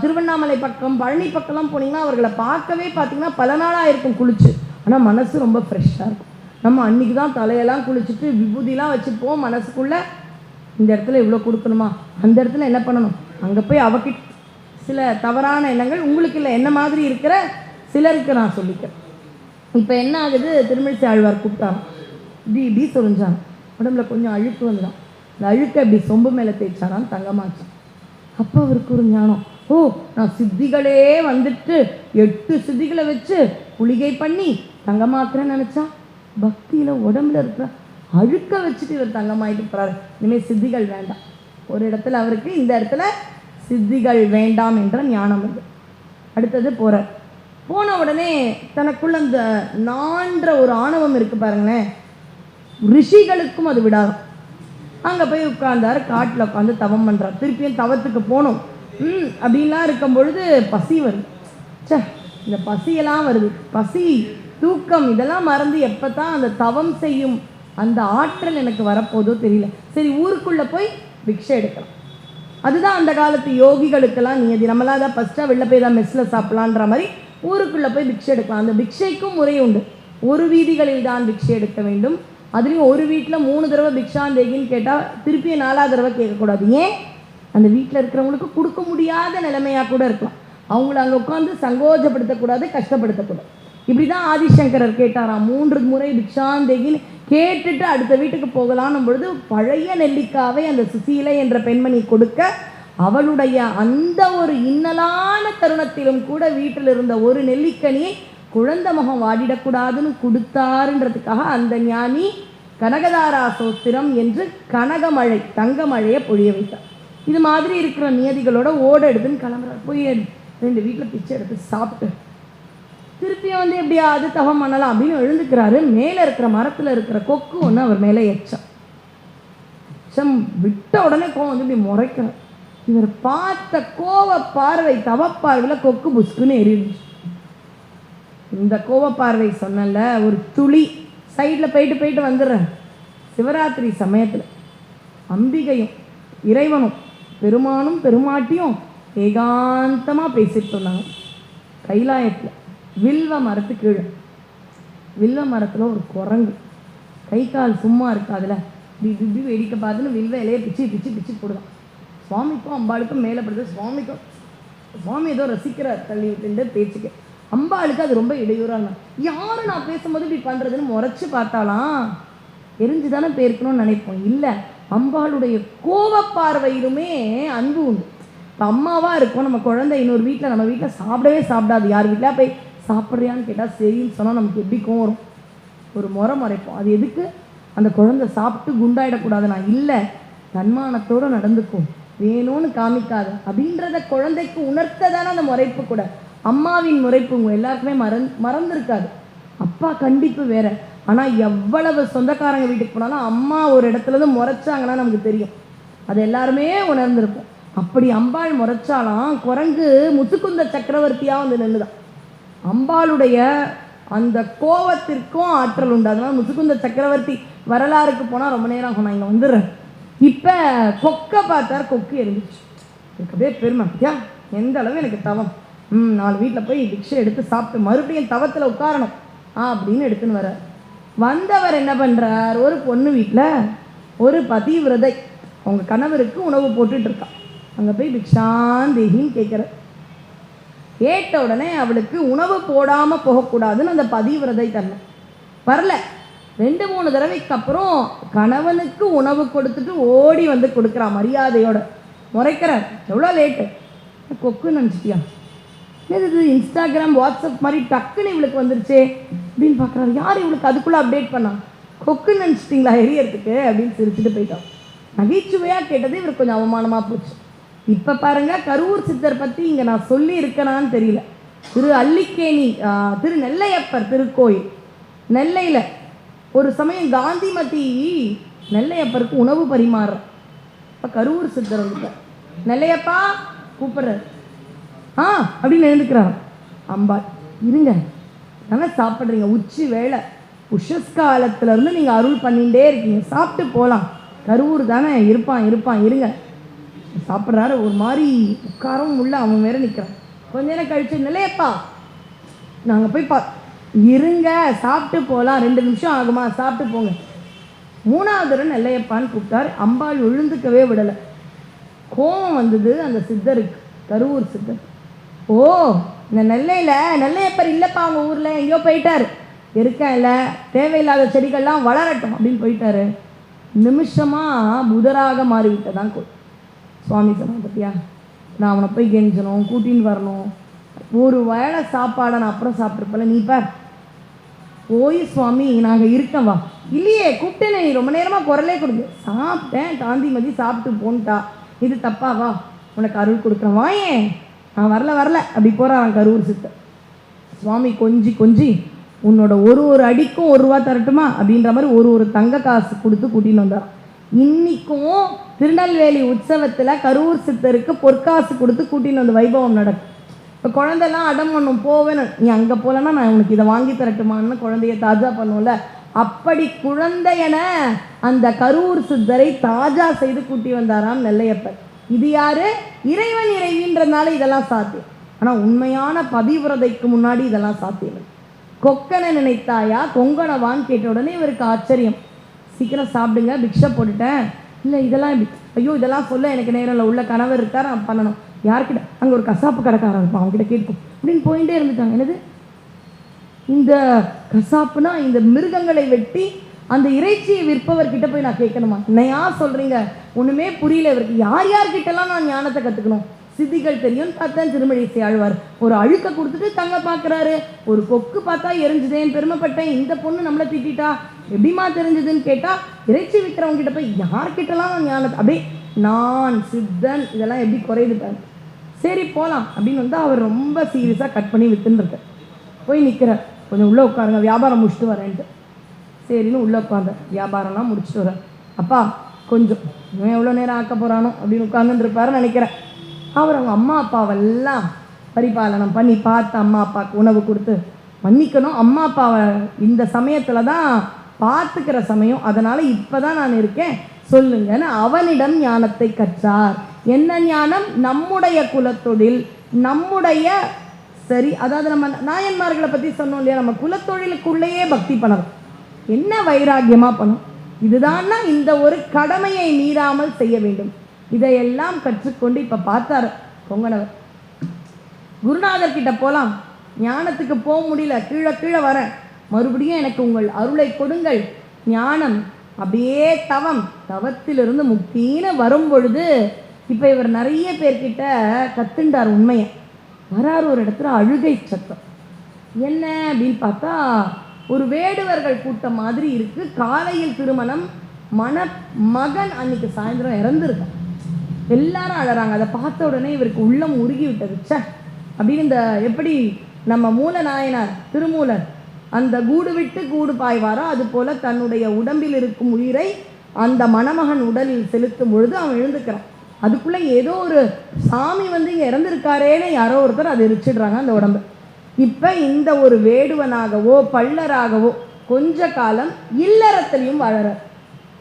திருவண்ணாமலை பக்கம் பழனி பக்கம்லாம் போனீங்கன்னா அவர்களை பார்க்கவே பார்த்தீங்கன்னா பல நாளாக இருக்கும் குளிச்சு. ஆனால் மனசு ரொம்ப ஃப்ரெஷ்ஷாக இருக்கும். நம்ம அன்றைக்கி தான் தலையெல்லாம் குளிச்சுட்டு விபூதிலாம் வச்சுப்போம் மனசுக்குள்ளே. இந்த இடத்துல இவ்வளோ கொடுக்கணுமா? அந்த இடத்துல என்ன பண்ணணும்? அங்கே போய் அவகிட்ட சில தவறான எண்ணங்கள் உங்களுக்கு இல்லை. என்ன மாதிரி இருக்கிற சிலருக்கு நான் சொல்லிக்கிறேன். இப்போ என்ன ஆகுது? திருமணிசை ஆழ்வார் கூப்பிட்டாங்க இப்படி இப்படி சொரிஞ்சாங்க உடம்புல கொஞ்சம் அழுக்கு வந்துடும். அந்த அழுக்கை அப்படி சொம்பு மேலே தேய்ச்சானான்னு தங்கமாச்சு. அப்போ அவருக்கு ஒரு ஞானம். ஓ நான் சித்திகளே வந்துட்டு எட்டு சித்திகளை வச்சு குளிகை பண்ணி தங்கமாக்குறேன்னு நினச்சா? பக்தியில் உடம்புல இருக்கிற அழுக்க வச்சுட்டு இவர் தங்கமாயிட்டு போகிறாரு இனிமேல் சித்திகள் வேண்டாம். ஒரு இடத்துல அவருக்கு இந்த இடத்துல சித்திகள் வேண்டாம் என்ற ஞானம் இது அடுத்தது போகிறார் போன உடனே தனக்குள்ள அந்த நான்ற ஒரு ஆணவம் இருக்கு பாருங்களேன். ரிஷிகளுக்கும் அது விடாது. அங்கே போய் உட்கார்ந்தார் காட்டில் உட்காந்து தவம் பண்ணுறார் திருப்பியும் தவத்துக்கு போகணும். ம் அப்படின்லாம் இருக்கும் பொழுது பசி வருது. சே இந்த பசியெல்லாம் வருது. பசி தூக்கம் இதெல்லாம் மறந்து எப்போ தான் அந்த தவம் செய்யும் அந்த ஆற்றல் எனக்கு வரப்போதோ தெரியல. சரி ஊருக்குள்ளே போய் பிக்ஷை எடுக்கலாம். அதுதான் அந்த காலத்து யோகிகளுக்கெல்லாம் நியதி. நம்மளாம் தான் ஃபஸ்ட்டாக வெளில போய் தான் மெஸ்ஸில் சாப்பிட்லான்ற மாதிரி ஊருக்குள்ளே போய் பிக்ஷை எடுக்கலாம். அந்த பிக்ஷைக்கும் முறை உண்டு. ஒரு வீதிகளில் தான் பிக்ஷை எடுக்க வேண்டும். அதுலேயும் ஒரு வீட்டில் மூணு தடவை பிக்ஷாந்தேகின்னு கேட்டால் திருப்பியும் நாலாவது தடவை கேட்கக்கூடாது. ஏன்? அந்த வீட்டில் இருக்கிறவங்களுக்கு கொடுக்க முடியாத நிலைமையாக கூட இருக்கலாம். அவங்கள அங்கே உட்காந்து சங்கோஜப்படுத்தக்கூடாது கஷ்டப்படுத்தக்கூடாது. இப்படி தான் ஆதிசங்கரர் கேட்டாராம் மூன்று முறை பிக்ஷாந்தேகின்னு கேட்டுட்டு அடுத்த வீட்டுக்கு போகலான்னும் பொழுது பழைய நெல்லிக்காவை அந்த சுசீலை என்ற பெண்மணி கொடுக்க அவளுடைய அந்த ஒரு இன்னலான தருணத்திலும் கூட வீட்டில் இருந்த ஒரு நெல்லிக்கனியை குழந்தை முகம் வாடிடக்கூடாதுன்னு கொடுத்தாருன்றதுக்காக அந்த ஞானி கனகதாரா சோத்திரம் என்று கனகமழை தங்கமழையை பொழிய வைத்தார். இது மாதிரி இருக்கிற நியதிகளோட ஓட எடுத்துன்னு கிளம்புறாரு. போய் ரெண்டு வீட்டில் பிச்சை எடுத்து சாப்பிட்டு. திருப்பியும் வந்து எப்படியாவது தவம் பண்ணலாம் அப்படின்னு எழுந்துக்கிறாரு. மேலே இருக்கிற மரத்தில் இருக்கிற கொக்கு ஒன்று அவர் மேலே எச்சம் எச்சம் விட்ட உடனே கோவம் வந்து இப்படி முறைக்கிறார் இவர் பார்த்த கோவ பார்வை தவப்பார்வையில் கொக்கு புஸ்குன்னு எரிடுச்சு இந்த கோவ பார்வை சொன்னல ஒரு துளி சைடில் போயிட்டு போயிட்டு வந்துடுறேன். சிவராத்திரி சமயத்தில் அம்பிகையும் இறைவனும் பெருமானும் பெருமாட்டியும் ஏகாந்தமாக பேசிட்டு இருந்தாங்க. கைலாயத்தில் வில்வ மரத்து கீழே. வில்வ மரத்தில் ஒரு குரங்கு. கை கால் சும்மா இருக்காதுல. இப்படி இப்படி இப்படி வேடிக்கை பார்த்துன்னு வில்வ இலையை பிச்சு பிச்சு பிச்சு போடுவான் சுவாமிக்கும் அம்பாளுக்கும் மேலே படுது சுவாமிக்கும் சுவாமி ஏதோ ரசிக்கிறார் தள்ளி விட்டு பேச்சுக்கு. அம்பாளுக்கு அது ரொம்ப இடையூறாக யாரும் நான் பேசும்போது இப்படி பண்ணுறதுன்னு முறைச்சி பார்த்தாலாம். எரிஞ்சு தானே போயிருக்கணும்னு நினைப்போம். இல்லை அம்பாளுடைய கோப பார்வையிலுமே அன்பு உண்டு. இப்போ அம்மாவாக இருக்கும் நம்ம குழந்தை இன்னொரு வீட்டில் நம்ம வீட்டில் சாப்பிடவே சாப்பிடாது. யார் வீட்டில் போய் சாப்பிட்றியான்னு கேட்டால் சரின்னு சொன்னால் நமக்கு எப்படி கோவம் வரும்? ஒரு முறை முறைப்போம். அது எதுக்கு? அந்த குழந்தை சாப்பிட்டு குண்டாயிடக்கூடாது. நான் இல்லை தன்மானத்தோடு நடந்துக்கும் வேணும்னு காமிக்காது. அப்படின்றத குழந்தைக்கு உணர்த்த தானே அந்த முறைப்பு கூட. அம்மாவின் முறைப்பு உங்கள் எல்லாருக்குமே மறந் மறந்துருக்காது. அப்பா கண்டிப்பு வேற. ஆனால் எவ்வளவு சொந்தக்காரங்க வீட்டுக்கு போனாலும் அம்மா ஒரு இடத்துல இருந்து முறைச்சாங்கன்னா நமக்கு தெரியும். அது எல்லாருமே உணர்ந்திருப்போம் அப்படி அம்பாள் முறைச்சாலாம் குரங்கு முத்துக்குந்த சக்கரவர்த்தியாக வந்து நின்றுதான் அம்பாளுடைய அந்த கோவத்திற்கும் ஆற்றல் உண்டு. அதனால முத்துக்குந்த சக்கரவர்த்தி வரலாறுக்கு போனால் ரொம்ப நேரம் ஆகும். நான் இங்கே வந்துடுறேன். இப்போ கொக்கை பார்த்தார் கொக்கு எழுந்துச்சு எனக்கு அப்படியே பெருமை. எந்த அளவு எனக்கு தவம். ம் நாலு வீட்டில் போய் பிக்ஷை எடுத்து சாப்பிட்டு மறுபடியும் தவத்தில் உட்காரணும். அப்படின்னு எடுத்துன்னு வரார் வந்தவர் என்ன பண்ணுறார் ஒரு பொண்ணு வீட்டில் ஒரு பதிவிரதை அவங்க கணவருக்கு உணவு போட்டுட்டு அங்கே போய் பிக்ஷாந்தேகின்னு கேட்குறார். கேட்ட உடனே அவளுக்கு உணவு போடாமல் போகக்கூடாதுன்னு அந்த பதிவிரதை தரல வரல. ரெண்டு மூணு தடவைக்கு அப்புறம் கணவனுக்கு உணவு கொடுத்துட்டு ஓடி வந்து கொடுக்குறா மரியாதையோட. முறைக்கிறார். எவ்வளோ லேட்டு? கொக்கு நினச்சிட்டியா? இது? இன்ஸ்டாகிராம் வாட்ஸ்அப் மாதிரி டக்குன்னு இவளுக்கு வந்துருச்சே. அப்படின்னு பார்க்குறாரு. யார் இவளுக்கு அதுக்குள்ளே அப்டேட் பண்ணா? கொக்கு நினச்சிட்டிங்களா எரியறதுக்கு? அப்படின்னு சிரிச்சுட்டு போயிட்டான். நகைச்சுவையாக கேட்டது இவர் கொஞ்சம் அவமானமாக போச்சு. இப்போ பாருங்க கரூர் சித்தர் பற்றி இங்கே நான் சொல்லி இருக்கனான்னு தெரியல. திரு அல்லிக்கேணி திரு நெல்லையப்பர் திருக்கோயில். நெல்லையில் ஒரு சமயம் காந்திமதி நெல்லையப்பருக்கு உணவு பரிமாறுற இப்போ கரூர் சித்தர் வந்துட்டார். நெல்லையப்பா கூப்பிட்றாரு. ஆ அப்படின்னு எழுந்துக்கிறார் அம்பாள் இருங்க. தானே சாப்பிட்றீங்க. உச்சி வேலை உஷஸ்காலத்துல இருந்து நீங்கள் அருள் பண்ணிகிட்டே இருக்கீங்க. சாப்பிட்டு போகலாம் கரூர் தானே? இருப்பான் இருப்பான். இருங்க. சாப்பிட்றாரு. ஒரு மாதிரி உட்காரவும் உள்ள அவன் வேற நிற்கிறான் கொஞ்ச நேரம் கழிச்சு நிலையப்பா. நாங்கள் போய் பா இருங்க. சாப்பிட்டு போகலாம் ரெண்டு நிமிஷம் ஆகுமா? சாப்பிட்டு போங்க. மூணாவது தடவை நெல்லையப்பான்னு கூப்பிட்டாரு. அம்பாள் விழுந்துக்கவே விடலை. கோபம் வந்தது அந்த சித்தருக்கு. கருவூர் சித்தர். ஓ இந்த நெல்லையில் நெல்லையப்பர் இல்லைப்பா அவங்க ஊரில் எங்கேயோ போயிட்டாரு. இருக்கேன் இல்லை தேவையில்லாத செடிகள்லாம் வளரட்டும் அப்படின்னு போயிட்டாரு. நிமிஷமாக புதராக மாறிவிட்டதான் கோ சுவாமி சொன்னான் பத்தியா நான் அவனை போய் கெஞ்சணும் கூட்டின்னு வரணும். ஒரு வேளை சாப்பாடை நான் அப்புறம் சாப்பிட்ருப்பல நீ பார். போய் சுவாமி நாங்கள் இருக்கேன் வா. இல்லையே கூப்பிட்டேனே நீ ரொம்ப நேரமாக குரலே கொடுங்க சாப்பிட்டேன் காந்திமதி சாப்பிட்டு போன்ட்டா. இது தப்பா வா. உனக்கு அருள் கொடுக்குறேன். வாயேன். நான் வரல வரல. அப்படி போகிறான் கரூர் சித்தர் சுவாமி கொஞ்சி கொஞ்சி. உன்னோட ஒரு ஒரு அடிக்கும் ஒரு ரூபா தரட்டுமா? அப்படின்ற மாதிரி ஒரு ஒரு தங்க காசு கொடுத்து கூட்டின்னு வந்தார் இன்றைக்கும் திருநெல்வேலி உற்சவத்தில் கரூர் சித்தருக்கு பொற்காசு கொடுத்து கூட்டின்னு வந்து வைபவம் நடக்கும். இப்போ குழந்தைலாம் அடம் பண்ணும் போவேன்னு. நீ அங்கே போகலன்னா நான் உனக்கு இதை வாங்கி தரட்டுமான்னு குழந்தைய தாஜா பண்ணுவோம்ல அப்படி குழந்தையன அந்த கரூர் சித்தரை தாஜா செய்து கூட்டி வந்தாராம் நெல்லையப்பன். இது யாரு? இறைவன் இறைவின்றனால இதெல்லாம் சாத்தியம். ஆனால் உண்மையான பதிவிரதைக்கு முன்னாடி இதெல்லாம் சாத்தியம் கொக்கனை நினைத்தாயா? கொங்கணவான்னு கேட்ட உடனே இவருக்கு ஆச்சரியம். சீக்கிரம் சாப்பிடுங்க பிக்ஷை போட்டுட்டேன். இல்லை இதெல்லாம் எப்படி ஐயோ இதெல்லாம் சொல்ல எனக்கு நேரம் இல்லை. உள்ள கணவர் இருக்கார் நான் பண்ணணும். யார்கிட்ட? அங்கே ஒரு கசாப்பு கடைக்காரன் இருப்பான் அவங்ககிட்ட கேட்கும் அப்படின்னு போயிட்டே இருந்துட்டாங்க. என்னது? இந்த கசாப்புனா இந்த மிருகங்களை வெட்டி அந்த இறைச்சியை விற்பவர்கிட்ட போய் நான் கேட்கணுமா? என்னையா சொல்றீங்க? ஒண்ணுமே புரியல இவருக்கு. யார் யார்கிட்டலாம் நான் ஞானத்தை கத்துக்கணும்? சித்திகள் தெரியும் பார்த்தேன் திருமழிசை ஆழ்வார் ஒரு அழுக்க கொடுத்துட்டு தங்க பார்க்கறாரு ஒரு கொக்கு பார்த்தா எரிஞ்சுதேன் பெருமைப்பட்டேன் இந்த பொண்ணு நம்மளை திட்டிட்டா. எப்படிமா தெரிஞ்சதுன்னு கேட்டா இறைச்சி விற்கிறவங்க கிட்ட போய் யார்கிட்டலாம் நான் ஞானத்தை அப்படியே நான் சித்தன் இதெல்லாம் எப்படி குறையுது பாரு. சரி போகலாம் அப்படின்னு வந்து அவர் ரொம்ப சீரியஸாக கட் பண்ணி வித்துன்னு போய் நிற்கிறார் கொஞ்சம் உள்ளே உட்காருங்க வியாபாரம் முடிச்சுட்டு வரேன்ட்டு. சரின்னு உள்ளே உட்காந்த வியாபாரம்லாம் முடிச்சுட்டு வரேன் அப்பா கொஞ்சம். இவன் எவ்வளோ நேரம் ஆக்க போகிறானோ அப்படின்னு உட்காந்துருப்பாருன்னு நினைக்கிறேன். அவர் அவங்க அம்மா அப்பாவெல்லாம் பரிபாலனம் பண்ணி பார்த்து அம்மா அப்பாவுக்கு உணவு கொடுத்து மன்னிக்கணும். அம்மா அப்பாவை இந்த சமயத்தில் தான் பார்த்துக்கிற சமயம். அதனால் இப்போ தான் நான் இருக்கேன். சொல்லுங்கன்னு அவனிடம் ஞானத்தை கற்றார். என்ன ஞானம்? நம்முடைய குலத்தொழில் நம்முடைய சரி அதாவது நம்ம நாயன்மார்களை பற்றி சொன்னோம் இல்லையா? நம்ம குலத்தொழிலுக்குள்ளேயே பக்தி பண்ணணும் என்ன வைராக்கியமாக பண்ணும்? இதுதான்னா இந்த ஒரு கடமையை மீறாமல் செய்ய வேண்டும். இதையெல்லாம் கற்றுக்கொண்டு இப்போ பார்த்தார் பொங்கலவர். குருநாதர் கிட்ட போகலாம் ஞானத்துக்கு போக முடியல. கீழே கீழே வரேன். மறுபடியும் எனக்கு உங்கள் அருளை கொடுங்கள். ஞானம் அப்படியே தவம். தவத்திலிருந்து முக்தின்னு வரும் பொழுது இப்போ இவர் நிறைய பேர்கிட்ட கத்துண்டார் உண்மையை. வராரு ஒரு இடத்துல அழுகை சத்தம். என்ன அப்படின்னு பார்த்தா ஒரு வேடுவர்கள் கூட்டம் மாதிரி இருக்கு. காலையில் திருமணம் மன மகன் அன்னைக்கு சாயந்தரம் இறந்துருக்கான். எல்லாரும் அழறாங்க. அதை பார்த்த உடனே இவருக்கு உள்ளம் உருகி விட்டது ச்சே! அப்படின்னு இந்த எப்படி நம்ம மூல நாயனார் திருமூலர் அந்த கூடு விட்டு கூடு பாய்வாரோ அது போல தன்னுடைய உடம்பில் இருக்கும் உயிரை அந்த மணமகன் உடலில் செலுத்தும் பொழுது அவன் எழுந்துக்கிறான். அதுக்குள்ள ஏதோ ஒரு சாமி வந்து இங்கே இறந்துருக்காரேன்னு யாரோ ஒருத்தர் அதை எரிச்சிடுறாங்க அந்த உடம்பு. இப்போ இந்த ஒரு வேடுவனாகவோ பள்ளராகவோ கொஞ்ச காலம் இல்லறத்திலையும் வாழறார்.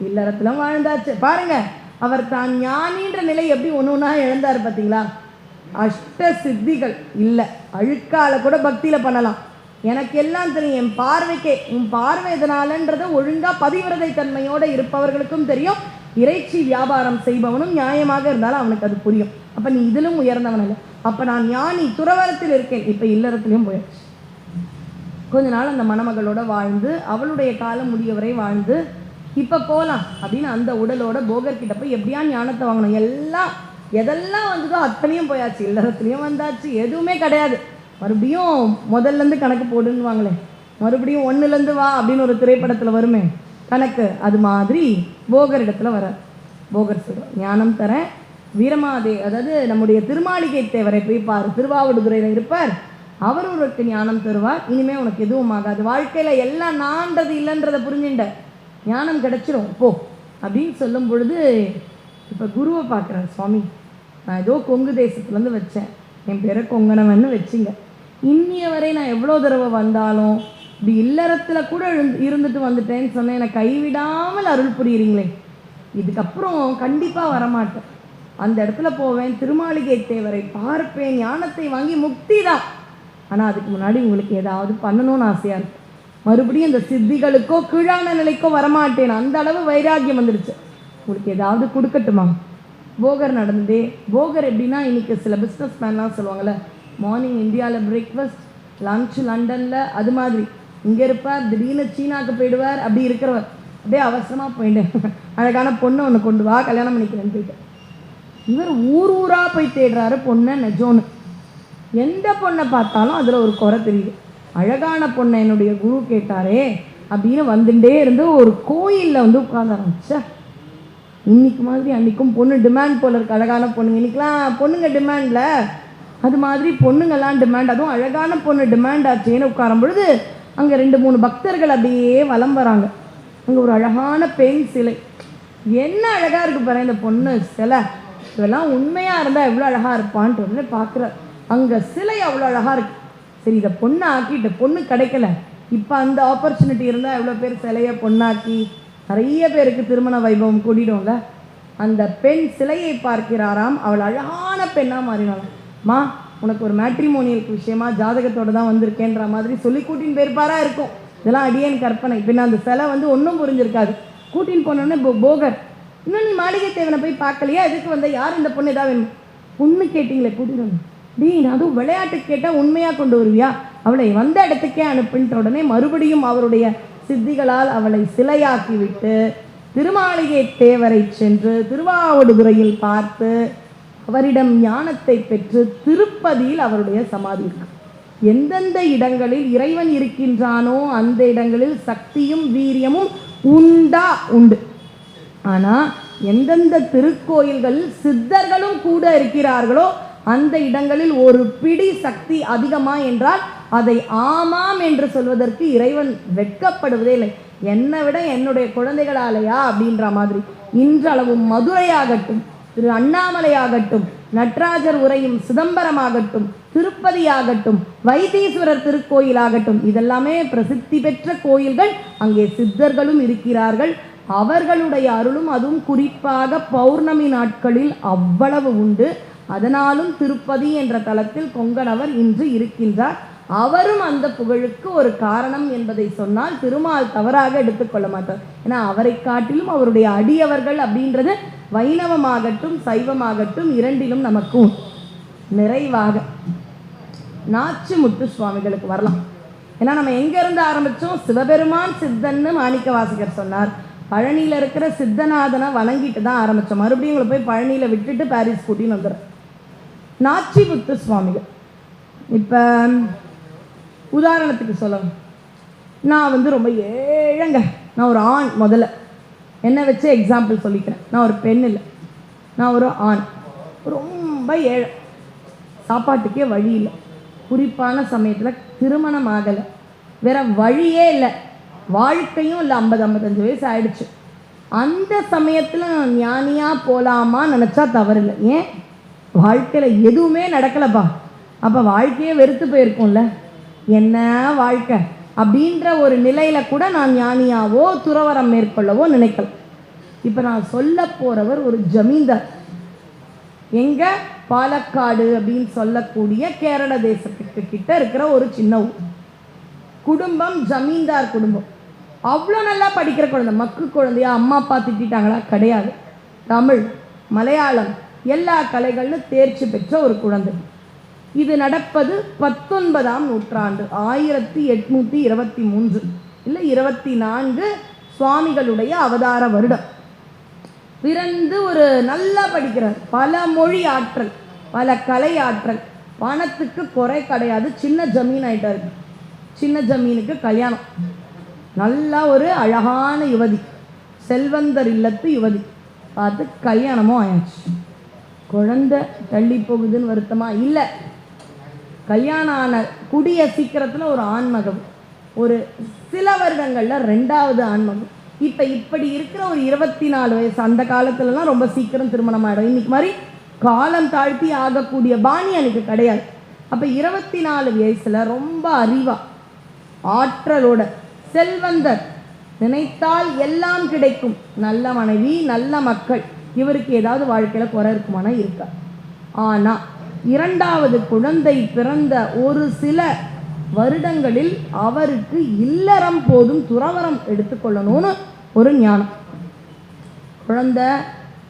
இல்லறத்திலும் வாழ்ந்தாச்சு. பாருங்க அவர் தான் ஞானின்ற நிலை எப்படி ஒன்று ஒன்றா இழந்தார் பார்த்தீங்களா அஷ்ட சித்திகள். இல்லை அழுக்கால கூட பக்தியில் பண்ணலாம். எனக்கு எல்லாம் தெரியும் என் பார்வைக்கே உன் பார்வை எதனாலன்றத ஒழுங்காக பதிவிரதை தன்மையோடு இருப்பவர்களுக்கும் தெரியும். இறைச்சி வியாபாரம் செய்பவனும் நியாயமாக இருந்தாலும் அவனுக்கு அது புரியும். அப்போ நீ இதிலும் உயர்ந்தவன் அல்ல. அப்போ நான் ஞானி துறவரத்தில் இருக்கேன். இப்போ இல்லறத்துலேயும் போயாச்சு கொஞ்ச நாள் அந்த மணமகளோட வாழ்ந்து அவளுடைய காலம் முடியவரை வாழ்ந்து இப்போ போகலாம் அப்படின்னு அந்த உடலோட போகர்கிட்ட போய் எப்படியா ஞானத்தை வாங்கணும். எல்லாம் எதெல்லாம் வந்ததோ அத்தனையும் போயாச்சு. இல்லறத்துலேயும் வந்தாச்சு. எதுவுமே கிடையாது. மறுபடியும் முதல்ல இருந்து கணக்கு போடுன்னுவாங்களே. மறுபடியும் ஒன்றுலேருந்து வா அப்படின்னு ஒரு திரைப்படத்தில் வருமே. கணக்கு அது மாதிரி போகர் இடத்துல வர போகர் சொல்கிறார் ஞானம் தரேன் வீரமாதே அதாவது நம்முடைய திருமாளிகை தேவரை போய் திருவாவடுதுறையில் இருப்பார். அவர் உனக்கு ஞானம் தருவார் இனிமேல் உனக்கு எதுவும் ஆகாது. வாழ்க்கையில் எல்லாம் நான்றது இல்லைன்றதை புரிஞ்சுண்ட ஞானம் கிடச்சிரும் போ அப்படின்னு சொல்லும் பொழுது இப்போ குருவை பார்க்குறேன் சுவாமி நான் ஏதோ கொங்கு தேசத்துலேருந்து வச்சேன். என் பேரை கொங்கனவன்னு வச்சுங்க. இன்னிய வரை நான் எவ்வளோ தடவை வந்தாலும் இப்படி இல்லறத்தில் கூட இருந்து- இருந்துட்டு வந்துட்டேன்னு சொன்னேன். என்னை கைவிடாமல் அருள் புரியுறீங்களே. இதுக்கப்புறம் கண்டிப்பாக வரமாட்டேன். அந்த இடத்துல போவேன் திருமாளிகை தேவரை பார்ப்பேன் ஞானத்தை வாங்கி முக்தி தான். ஆனால் அதுக்கு முன்னாடி உங்களுக்கு ஏதாவது பண்ணணும்னு ஆசையாக இருக்கு. மறுபடியும் இந்த சித்திகளுக்கோ கீழான நிலைக்கோ வரமாட்டேன். அந்த அளவு வைராக்கியம் வந்துடுச்சு உங்களுக்கு ஏதாவது கொடுக்கட்டுமா? போகர் நடந்ததே. போகர் எப்படின்னா இன்றைக்கி சில பிஸ்னஸ் மேன்லாம் சொல்லுவாங்கள்ல மார்னிங் இந்தியாவில் பிரேக்ஃபாஸ்ட் லஞ்ச் லண்டனில் அது மாதிரி. இங்கே இருப்பார் திடீர்னு சீனாக்கு போயிடுவார் அப்படி இருக்கிறவர். அப்படியே அவசரமாக போயிட்டேன் அழகான பொண்ணு ஒன்று கொண்டு வா கல்யாணம் பண்ணிக்கிறேன்னு போயிட்டேன் இவர் ஊர் ஊராக போய் தேடுறாரு பொண்ணை நெஜோன்னு. எந்த பொண்ணை பார்த்தாலும் அதில் ஒரு குறை தெரியுது. அழகான பொண்ணை என்னுடைய குரு கேட்டாரே அப்படின்னு வந்துட்டே இருந்து ஒரு கோயிலில் வந்து உட்காந்து ஆரம்பிச்சா இன்னைக்கு மாதிரி அன்றைக்கும் பொண்ணு டிமாண்ட் போல இருக்குது அழகான பொண்ணுங்க இன்னைக்கெலாம் பொண்ணுங்க டிமாண்டில் அது மாதிரி பொண்ணுங்கெல்லாம் டிமாண்ட் அதுவும் அழகான பொண்ணு டிமாண்ட் ஆச்சுன்னு உட்காரும் பொழுது அங்கே ரெண்டு மூணு பக்தர்கள் அப்படியே வலம் வராங்க. அங்கே ஒரு அழகான பெண் சிலை. என்ன அழகாக இருக்கு பாரு இந்த பொண்ணு சிலை. இதெல்லாம் உண்மையாக இருந்தால் எவ்வளோ அழகாக இருப்பான்ட்டு உடனே பார்க்குறார் அங்கே சிலை அவ்வளோ அழகாக இருக்கு. சரி இதை பொண்ணை ஆக்கிட்டு பொண்ணு கிடைக்கல. இப்போ அந்த ஆப்பர்ச்சுனிட்டி இருந்தால் எவ்வளோ பேர் சிலையை பொண்ணாக்கி நிறைய பேருக்கு திருமண வைபவம் கூட்டிடும்ல அந்த பெண் சிலையை பார்க்கிறாராம். அவள் அழகான பெண்ணாக மாறினாளாம். மா உனக்கு ஒரு மேட்ரிமோனியலுக்கு விஷயமா ஜாதகத்தோட தான் வந்திருக்கேன்ற மாதிரி சொல்லி கூட்டின்னு போயிருப்பாரா இருக்கும். இதெல்லாம் அடியேன் கற்பனை. பின்ன அந்த சிலை வந்து ஒன்றும் புரிஞ்சிருக்காது. கூட்டின்னு போனோடனே போ- போகர். இன்னும் நீ மாளிகை தேவனை போய் பார்க்கலையா? எதுக்கு வந்த? யார் இந்த பொண்ணு ஏதாவது வேணும்? பொண்ணு கேட்டிங்களே கூட்டிட்டு வந்து. நான் அதுவும் விளையாட்டுக்கு கேட்டால் உண்மையாக கொண்டு வருவியா? அவளை வந்த இடத்துக்கே அனுப்புன்ற உடனே மறுபடியும் அவருடைய சித்திகளால் அவளை சிலையாக்கிவிட்டு திருமாளிகை தேவரை சென்று திருவாவடுதுறையில் பார்த்து அவரிடம் ஞானத்தை பெற்று திருப்பதியில் அவருடைய சமாதி இருக்கு. எந்தெந்த இடங்களில் இறைவன் இருக்கின்றானோ அந்த இடங்களில் சக்தியும் வீரியமும் உண்டா உண்டு. ஆனால் எந்தெந்த திருக்கோயில்களில் சித்தர்களும் கூட இருக்கிறார்களோ அந்த இடங்களில் ஒரு பிடி சக்தி அதிகமா என்றால் அதை ஆமாம் என்று சொல்வதற்கு இறைவன் வெட்கப்படுவதே இல்லை. என்னை விட என்னுடைய குழந்தைகளாலையா அப்படின்ற மாதிரி. இன்றளவும் மதுரையாகட்டும் திரு அண்ணாமலையாகட்டும் நட்ராஜர் உரையும் சிதம்பரமாகட்டும் திருப்பதியாகட்டும் வைத்தீஸ்வரர் திருக்கோயிலாகட்டும் இதெல்லாமே பிரசித்தி பெற்ற கோயில்கள். அங்கே சித்தர்களும் இருக்கிறார்கள். அவர்களுடைய அருளும் அதுவும் குறிப்பாக பௌர்ணமி நாட்களில் அவ்வளவு உண்டு. அதனாலும் திருப்பதி என்ற தலத்தில் கொங்கணவர் இன்று இருக்கின்றார். அவரும் அந்த புகழுக்கு ஒரு காரணம் என்பதை சொன்னால் திருமால் தவறாக எடுத்துக்கொள்ள மாட்டார். ஏன்னா அவரை காட்டிலும் அவருடைய அடியவர்கள் அப்படின்றது வைணவமாகட்டும் சைவமாகட்டும் இரண்டிலும் நமக்கும் நிறைவாக நிறைவாக நாச்சிமுத்து சுவாமிகளுக்கு வரலாம். ஏன்னா நம்ம எங்க இருந்து ஆரம்பிச்சோம்? சிவபெருமான் சித்தன்னு மாணிக்க வாசகர் சொன்னார். பழனியில இருக்கிற சித்தநாதனை வணங்கிட்டு தான் ஆரம்பிச்சோம். மறுபடியும் உங்களை போய் பழனியில விட்டுட்டு பாரிஸ் கூட்டின்னு வந்துடுறேன் நாச்சிமுத்து சுவாமிகள். இப்போ உதாரணத்துக்கு சொல்லணும். நான் வந்து ரொம்ப ஏழங்க. நான் ஒரு ஆண் முதல்ல. என்னை வச்சு எக்ஸாம்பிள் சொல்லிக்கிறேன். நான் ஒரு பெண் இல்லை. நான் ஒரு ஆண். ரொம்ப ஏழை. சாப்பாட்டுக்கே வழி இல்லை. குறிப்பான சமயத்தில் திருமணம் ஆகலை. வேற வழியே இல்லை. வாழ்க்கையும் இல்லை. ஐம்பது ஐம்பத்தஞ்சு வயசு ஆயிடுச்சு. அந்த சமயத்தில் நான் ஞானியாக போகலாமா நினச்சா தவறில்லை ஏன்? வாழ்க்கையில் எதுவுமே நடக்கலப்பா. அப்போ வாழ்க்கையே வெறுத்து போயிருக்கும்ல. என்ன வாழ்க்கை? அப்படின்ற ஒரு நிலையில கூட நான் ஞானியாவோ துறவரம் மேற்கொள்ளவோ நினைக்கல. இப்போ நான் சொல்ல போறவர் ஒரு ஜமீன்தார். எங்க? பாலக்காடு அப்படின்னு சொல்லக்கூடிய கேரள தேசத்துக்கு கிட்ட இருக்கிற ஒரு சின்ன ஊர். குடும்பம் ஜமீன்தார் குடும்பம். அவ்வளோ நல்லா படிக்கிற குழந்தை. மக்கு குழந்தையா அம்மா அப்பா திட்டாங்களா கிடையாது. தமிழ் மலையாளம் எல்லா கலைகள்னு தேர்ச்சி பெற்ற ஒரு குழந்தை. இது நடப்பது பத்தொன்பதாம் நூற்றாண்டு ஆயிரத்தி எட்நூத்தி இருபத்தி மூன்று. இல்லை இருபத்தி நான்கு சுவாமிகளுடைய அவதார வருடம். பிறந்து ஒரு நல்லா படிக்கிறார். பல மொழி ஆற்றல் பல கலை ஆற்றல். பணத்துக்கு குறை கிடையாது. சின்ன ஜமீன் ஆயிட்டாரு. சின்ன ஜமீனுக்கு கல்யாணம். நல்லா ஒரு அழகான யுவதி. செல்வந்தர் இல்லத்து யுவதி. பார்த்து கல்யாணமும் ஆயாச்சு. குழந்தை தள்ளி போகுதுன்னு வருத்தமா? இல்லை. கல்யாணம் ஆன குடிய சீக்கிரத்தில் ஒரு ஆண்மகம். ஒரு சில வருடங்களில் ரெண்டாவது ஆண்மகம். இப்போ இப்படி இருக்கிற ஒரு இருபத்தி நாலு வயசு அந்த காலத்துலலாம் ரொம்ப சீக்கிரம் திருமணம் ஆகிடும் இன்னைக்கு மாதிரி காலம் தாழ்த்தி ஆகக்கூடிய பாணி எனக்கு கிடையாது. அப்போ இருபத்தி நாலு வயசில் ரொம்ப அறிவா ஆற்றலோட செல்வந்தர் நினைத்தால் எல்லாம் கிடைக்கும். நல்ல மனைவி நல்ல மக்கள். இவருக்கு ஏதாவது வாழ்க்கையில் குறை இருக்குமானா இருக்கா? ஆனால் இரண்டாவது குழந்தை பிறந்த ஒரு சில வருடங்களில் அவருக்கு இல்லறம் போதும் துறவரம் எடுத்துக்கொள்ளணும்னு ஒரு ஞானம். குழந்தை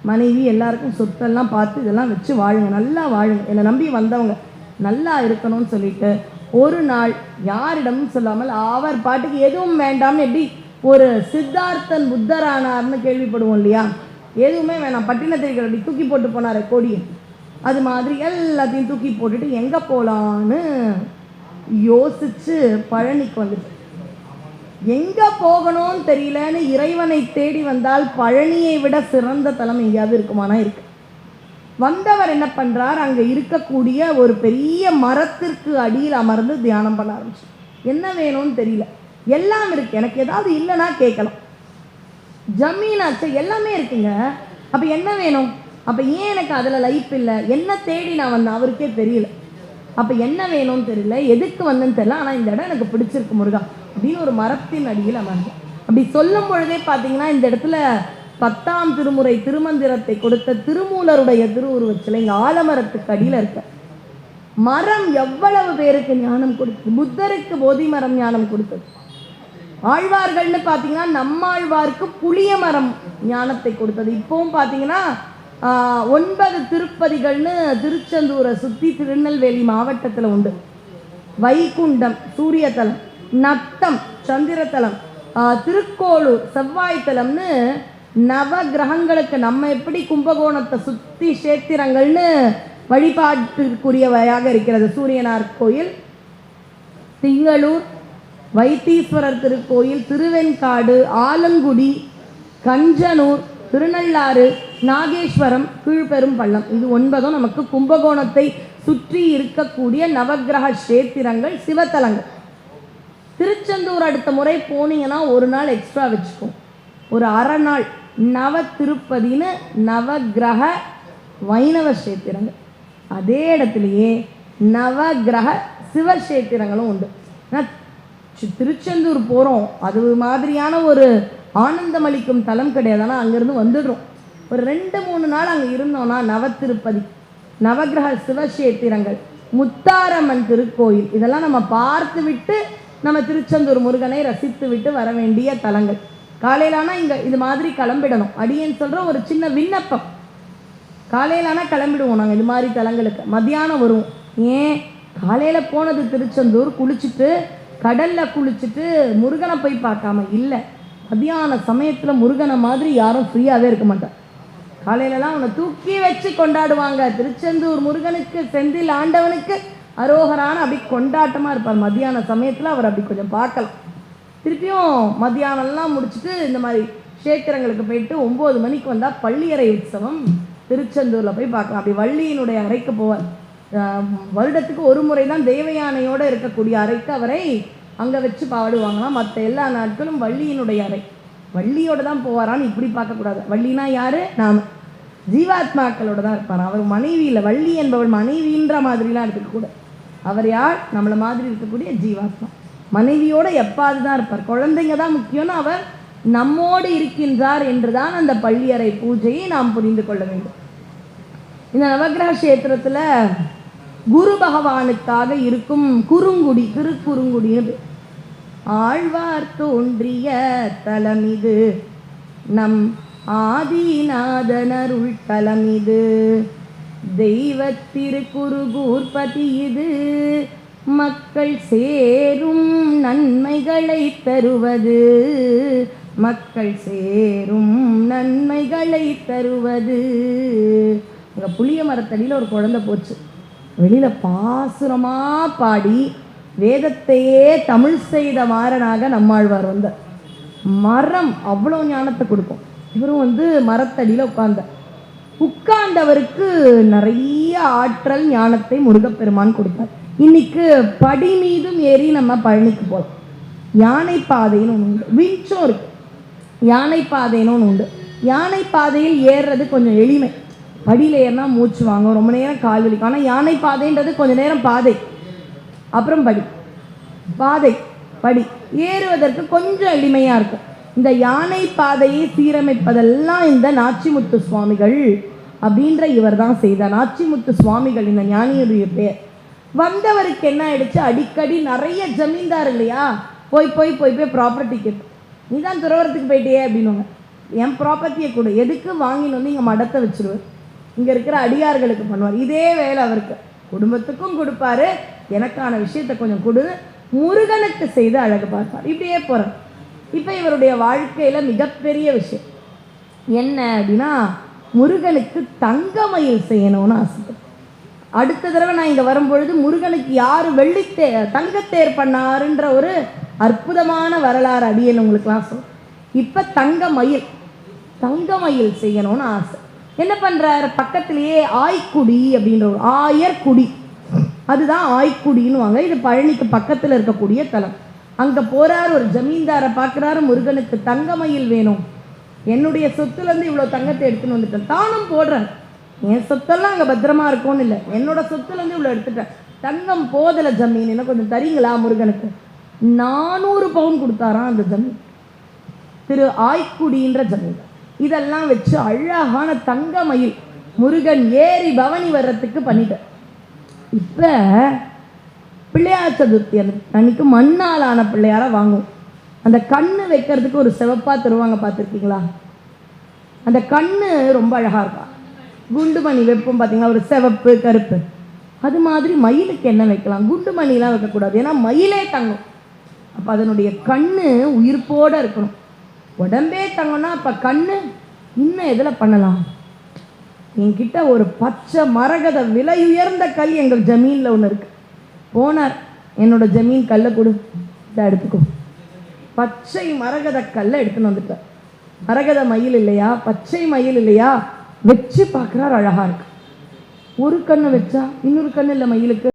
மனைவி எல்லாருக்கும் சொத்தெல்லாம் பார்த்து இதெல்லாம் வச்சு வாழுங்க நல்லா வாழுங்க. என்னை நம்பி வந்தவங்க நல்லா இருக்கணும்னு சொல்லிட்டு ஒரு நாள் யாரிடமும் சொல்லாமல் அவர் பாட்டுக்கு எதுவும் வேண்டாம்னு எப்படி ஒரு சித்தார்த்தன் புத்தரானார்னு கேள்விப்படுவோம் இல்லையா? எதுவுமே வேணாம். பட்டினத்திரிகள் அப்படி தூக்கி போட்டு போனார் கொடியை. அது மாதிரி எல்லாத்தையும் தூக்கி போட்டுட்டு எங்கே போகலான்னு யோசிச்சு பழனிக்கு வந்துட்டு எங்கே போகணும்னு தெரியலன்னு இறைவனை தேடி வந்தால் பழனியை விட சிறந்த தலம் எங்கேயாவது இருக்குமானா இருக்கு. வந்தவர் என்ன பண்ணுறார் அங்கே இருக்கக்கூடிய ஒரு பெரிய மரத்திற்கு அடியில் அமர்ந்து தியானம் பண்ண ஆரம்பிச்சு. என்ன வேணும்னு தெரியல. எல்லாம் இருக்குது எனக்கு ஏதாவது இல்லைன்னா கேட்கலாம். ஜமீனாச்சு எல்லாமே இருக்குங்க. அப்போ என்ன வேணும்? அப்போ ஏன் எனக்கு அதில் லைஃப் இல்லை? என்ன தேடி நான் வந்தேன். அவருக்கே தெரியல. அப்போ என்ன வேணும்னு தெரியல. எதுக்கு வந்தேன்னு தெரியல. ஆனால் இந்த இடம் எனக்கு பிடிச்சிருக்கு முருகா. அப்படின்னு ஒரு மரத்தின் அடியில் அமர்ந்தேன். அப்படி சொல்லும் பொழுதே பார்த்தீங்கன்னா இந்த இடத்துல பத்தாம் திருமுறை திருமந்திரத்தை கொடுத்த திருமூலருடைய திருவுருவச் இங்கே ஆலமரத்துக்கு அடியில் இருக்க. மரம் எவ்வளவு பேருக்கு ஞானம் கொடுத்தது? புத்தருக்கு போதி மரம் ஞானம் கொடுத்தது. ஆழ்வார்கள்னு பார்த்தீங்கன்னா நம்மாழ்வார்க்கு புளிய மரம் ஞானத்தை கொடுத்தது. இப்போவும் பார்த்தீங்கன்னா ஒன்பது திருப்பதிகள்னு திருச்செந்தூரை சுற்றி திருநெல்வேலி மாவட்டத்தில் உண்டு. வைகுண்டம் சூரியதலம் நத்தம் சந்திரதலம் திருக்கோளூர் செவ்வாய்த்தலம்னு நவ கிரகங்களுக்கு நம்ம எப்படி கும்பகோணத்தை சுற்றி சேத்திரங்கள்னு வழிபாட்டிற்குரியவையாக இருக்கிறது. சூரியனார் கோயில் திங்களூர் வைத்தீஸ்வரர் திருக்கோயில் திருவெண்காடு ஆலங்குடி கஞ்சனூர் திருநள்ளாறு நாகேஸ்வரம் கீழ்பெரும் பள்ளம். இது ஒன்பதும் நமக்கு கும்பகோணத்தை சுற்றி இருக்கக்கூடிய நவக்கிரக கஷேத்திரங்கள் சிவத்தலங்கள். திருச்செந்தூர் அடுத்த முறை போனீங்கன்னா ஒரு நாள் எக்ஸ்ட்ரா வச்சுக்கும். ஒரு அரை நாள் நவ திருப்பதின்னு நவக்கிரக வைணவ கஷேத்திரங்கள். அதே இடத்துலையே நவக்கிரக சிவக்ஷேத்திரங்களும் உண்டு. திருச்செந்தூர் போகிறோம் அது மாதிரியான ஒரு ஆனந்தமளிக்கும் தலம் கிடையாது. ஆனால் அங்கேருந்து வந்துடுறோம். ஒரு ரெண்டு மூணு நாள் அங்கே இருந்தோம்னா நவத்திருப்பதி நவக்கிரக சிவக்ஷேத்திரங்கள் முத்தாரம்மன் திருக்கோயில். இதெல்லாம் நம்ம பார்த்து விட்டு நம்ம திருச்செந்தூர் முருகனை ரசித்து விட்டு வர வேண்டிய தலங்கள். காலையிலானா இங்கே இது மாதிரி கிளம்பிடணும். அடியேன்னு சொல்கிற ஒரு சின்ன விண்ணப்பம். காலையிலானா கிளம்பிடுவோம் நாங்கள் இது மாதிரி தலங்களுக்கு. மத்தியானம் வருவோம். ஏன்? காலையில் போனது திருச்செந்தூர் குளிச்சுட்டு கடலில் குளிச்சுட்டு முருகனை போய் பார்க்காம இல்லை. மத்தியான சமயத்தில் முருகனை மாதிரி யாரும் ஃப்ரீயாகவே இருக்க மாட்டார் காலையிலலாம் அவனை தூக்கி வச்சு கொண்டாடுவாங்க. திருச்செந்தூர் முருகனுக்கு செந்தில் ஆண்டவனுக்கு அரோகரான அப்படி கொண்டாட்டமாக இருப்பார். மத்தியான சமயத்தில் அவர் அப்படி கொஞ்சம் பார்க்கலாம். திருப்பியும் மத்தியானம்லாம் முடிச்சுட்டு இந்த மாதிரி கஷேத்திரங்களுக்கு போயிட்டு ஒம்பது மணிக்கு வந்தால் பள்ளியறை உற்சவம் திருச்செந்தூரில் போய் பார்க்கலாம். அப்படி வள்ளியினுடைய அறைக்கு போவார். வருடத்துக்கு ஒரு முறை தான் தேவயானையோடு இருக்கக்கூடிய அறைக்கு அவரை அங்கே வச்சு பாடுவாங்களாம். மற்ற எல்லா நாட்களும் வள்ளியினுடைய அறை. வள்ளியோட தான் போவாரான்னு இப்படி பார்க்கக்கூடாது. வள்ளினா யாரு? நாம ஜீவாத்மாக்களோட தான் இருப்பார் அவர் மனைவி இல்லை வள்ளி என்பவள் மனைவின்ற மாதிரிலாம் இருக்கக்கூடாது அவர் யார்? நம்மள மாதிரி இருக்கக்கூடிய ஜீவாத்மா. மனைவியோட எப்பாவது தான் இருப்பார். குழந்தைங்க தான் முக்கியம்னு அவர் நம்மோடு இருக்கின்றார் என்றுதான் அந்த பள்ளியறை பூஜையை நாம் புரிந்து கொள்ள வேண்டும். இந்த நவகிரக கஷேத்திரத்தில் குரு பகவானுக்காக இருக்கும் குறுங்குடி திருக்குறுங்குடின்னு ஆழ்வார் தோன்றிய தலமிது. நம் ஆதிநாதனருள் தலமிது. தெய்வத்திருக்குறுகூர்பதி இது மக்கள் சேரும் நன்மைகளை தருவது. மக்கள் சேரும் நன்மைகளை தருவது. அங்கே புளிய மரத்தடியில் ஒரு குழந்தை போச்சு. வெளியில் பாசுரமாக பாடி வேதத்தையே தமிழ் செய்த மாறனாக நம்மாழ்வார் வந்தார் மரம் அவ்வளோ ஞானத்தை கொடுக்கும். இவரும் வந்து மரத்தடியில் உட்கார்ந்தார். உட்கார்ந்தவருக்கு நிறைய ஆற்றல் ஞானத்தை முருகப்பெருமான் கொடுத்தார். இன்னைக்கு படி மீதும் ஏறி நம்ம பழனிக்கு போகலாம் யானை பாதைன்னு ஒன்று உண்டு. விஞ்சம் இருக்கு. யானை பாதைன்னு ஒன்று உண்டு. யானை பாதையில் ஏறுறது கொஞ்சம் எளிமை. படியில் ஏறினா மூச்சு வாங்கும். ரொம்ப நேரம் கால் வலிக்கும். ஆனால் யானை பாதைன்றது கொஞ்சம் நேரம் பாதை. அப்புறம் படி. பாதை படி. ஏறுவதற்கு கொஞ்சம் எளிமையாக இருக்கும். இந்த யானை பாதையை சீரமைப்பதெல்லாம் இந்த நாச்சிமுத்து சுவாமிகள் அப்படின்ற இவர் தான் செய்தார் நாச்சிமுத்து சுவாமிகள் இந்த ஞானியுடைய பேர் வந்தவருக்கு என்ன ஆயிடுச்சு? அடிக்கடி நிறைய ஜமீன்தார் இல்லையா? போய் போய் போய் போய் ப்ராப்பர்ட்டி கேட்டு நீ தான் துறவரத்துக்கு போயிட்டே அப்படின்னுவாங்க. என் ப்ராப்பர்ட்டியை கொடு. எதுக்கு வாங்கின்னு வந்து இங்கே மடத்தை வச்சிருவார்? இங்கே இருக்கிற அடியார்களுக்கு பண்ணுவார். இதே வேலை அவருக்கு. குடும்பத்துக்கும் கொடுப்பாரு. எனக்கான விஷயத்தை கொஞ்சம் கொடு. முருகனுக்கு செய்து அழகு பார்ப்பார். இப்படியே போகிறார் இப்போ இவருடைய வாழ்க்கையில் மிகப்பெரிய விஷயம். என்ன அப்படின்னா முருகனுக்கு தங்கமயில் செய்யணும்னு ஆசை. அடுத்த தடவை நான் இங்கே வரும்பொழுது முருகனுக்கு யார் வெள்ளித்தே தங்கத்தேர் பண்ணாருன்ற ஒரு அற்புதமான வரலாறு அடியேன் உங்களுக்குலாம் சொல்லும் இப்போ தங்க மயில் தங்க மயில் செய்யணும்னு ஆசை. என்ன பண்ணுறாரு பக்கத்திலேயே ஆய்க்குடி அப்படின்ற ஒரு ஆயர்குடி. அதுதான் ஆய்க்குடின்னு வாங்க இது பழனிக்கு பக்கத்தில் இருக்கக்கூடிய தலம். அங்கே போகிறார் ஒரு ஜமீன்தாரை பார்க்குறாரு முருகனுக்கு தங்க மயில் வேணும். என்னுடைய சொத்துலேருந்து இவ்வளோ தங்கத்தை எடுத்துன்னு வந்துட்டேன். தானும் போடுறேன் என் சொத்தெல்லாம் அங்கே பத்திரமா இருக்கும்னு இல்லை. என்னோட சொத்துலேருந்து இவ்வளோ எடுத்துட்டேன். தங்கம் போதலை ஜமீன். என்ன கொஞ்சம் தரீங்களா முருகனுக்கு? நானூறு பவுன் கொடுத்தாராம் அந்த ஜமீன். திரு ஆய்க்குடின்ற ஜமீன். இதெல்லாம் வச்சு அழகான தங்க மயில் முருகன் ஏறி பவனி வர்றதுக்கு பண்ணிட்டேன் இப்போ பிள்ளையார் சதுர்த்தி அன்னைக்கு- மண்ணாலான பிள்ளையார வாங்குவோம் அந்த கண்ணு வைக்கிறதுக்கு ஒரு சிவப்பாக தருவாங்க பார்த்துருக்கீங்களா? அந்த கண்ணு ரொம்ப அழகாக இருக்கா? குண்டுமணி வைப்போம் பார்த்தீங்களா? ஒரு சிவப்பு கருப்பு. அது மாதிரி மயிலுக்கு என்ன வைக்கலாம். குண்டுமணிலாம் வைக்கக்கூடாது. ஏன்னா மயிலே தங்கும். அப்போ அதனுடைய கண்ணு உயிர்ப்போடு இருக்கணும். உடம்பே தங்கம்னா அப்போ கண்ணு இன்னும் எதில் பண்ணலாம்? என்கிட்ட ஒரு பச்சை மரகத விலை உயர்ந்த கல் எங்கள் ஜமீனில் ஒன்று இருக்கு. போனார். என்னோட ஜமீன் கல்லை கொடு. இதை எடுத்துக்கோ. பச்சை மரகத கல்லை எடுத்துன்னு வந்துட்டார். மரகத மயில் இல்லையா? பச்சை மயில் இல்லையா? வச்சு பார்க்குறார் அழகாக இருக்கு. ஒரு கண்ணு வச்சா இன்னொரு கண்ணு இல்லை மயிலுக்கு?